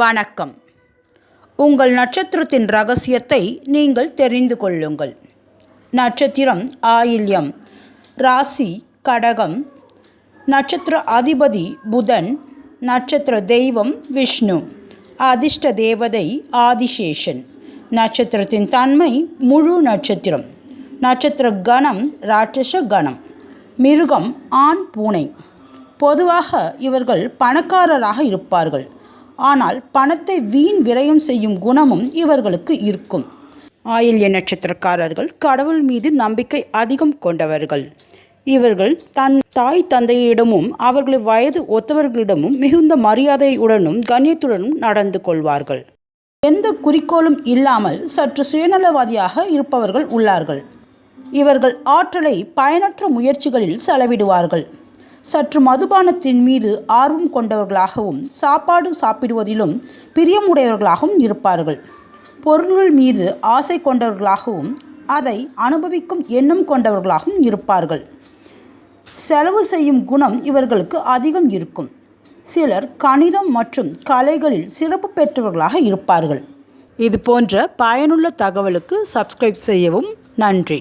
வணக்கம். உங்கள் நட்சத்திரத்தின் ரகசியத்தை நீங்கள் தெரிந்து கொள்ளுங்கள். நட்சத்திரம் ஆயில்யம் ராசி கடகம் நட்சத்திர அதிபதி புதன் நட்சத்திர தெய்வம் விஷ்ணு அதிர்ஷ்ட தேவதை ஆதிசேஷன் நட்சத்திரத்தின் தன்மை முழு நட்சத்திரம் நட்சத்திர கணம் ராட்சச கணம் மிருகம் ஆண் பூனை பொதுவாக இவர்கள் பணக்காரராக இருப்பார்கள். ஆனால் பணத்தை வீண் விரயம் செய்யும் குணமும் இவர்களுக்கு இருக்கும். ஆயில்ய நட்சத்திரக்காரர்கள் கடவுள் மீது நம்பிக்கை அதிகம் கொண்டவர்கள். இவர்கள் தன் தாய் தந்தையிடமும் அவர்களை வயது ஒத்தவர்களிடமும் மிகுந்த மரியாதையுடனும் கண்ணியத்துடனும் நடந்து கொள்வார்கள். எந்த குறிக்கோளும் இல்லாமல் சற்று சுயநலவாதியாக இருப்பவர்கள் உள்ளார்கள். இவர்கள் ஆற்றலை பயனற்ற முயற்சிகளில் செலவிடுவார்கள். சற்று மதுபானத்தின் மீது ஆர்வம் கொண்டவர்களாகவும் சாப்பாடு சாப்பிடுவதிலும் பிரியமுடையவர்களாகவும் இருப்பார்கள். பொருள்கள் மீது ஆசை கொண்டவர்களாகவும் அதை அனுபவிக்கும் எண்ணம் கொண்டவர்களாகவும் இருப்பார்கள். செலவு செய்யும் குணம் இவர்களுக்கு அதிகம் இருக்கும். சிலர் கணிதம் மற்றும் கலைகளில் சிறப்பு பெற்றவர்களாக இருப்பார்கள். இது போன்ற பயனுள்ள தகவலுக்கு சப்ஸ்கிரைப் செய்யவும் நன்றி.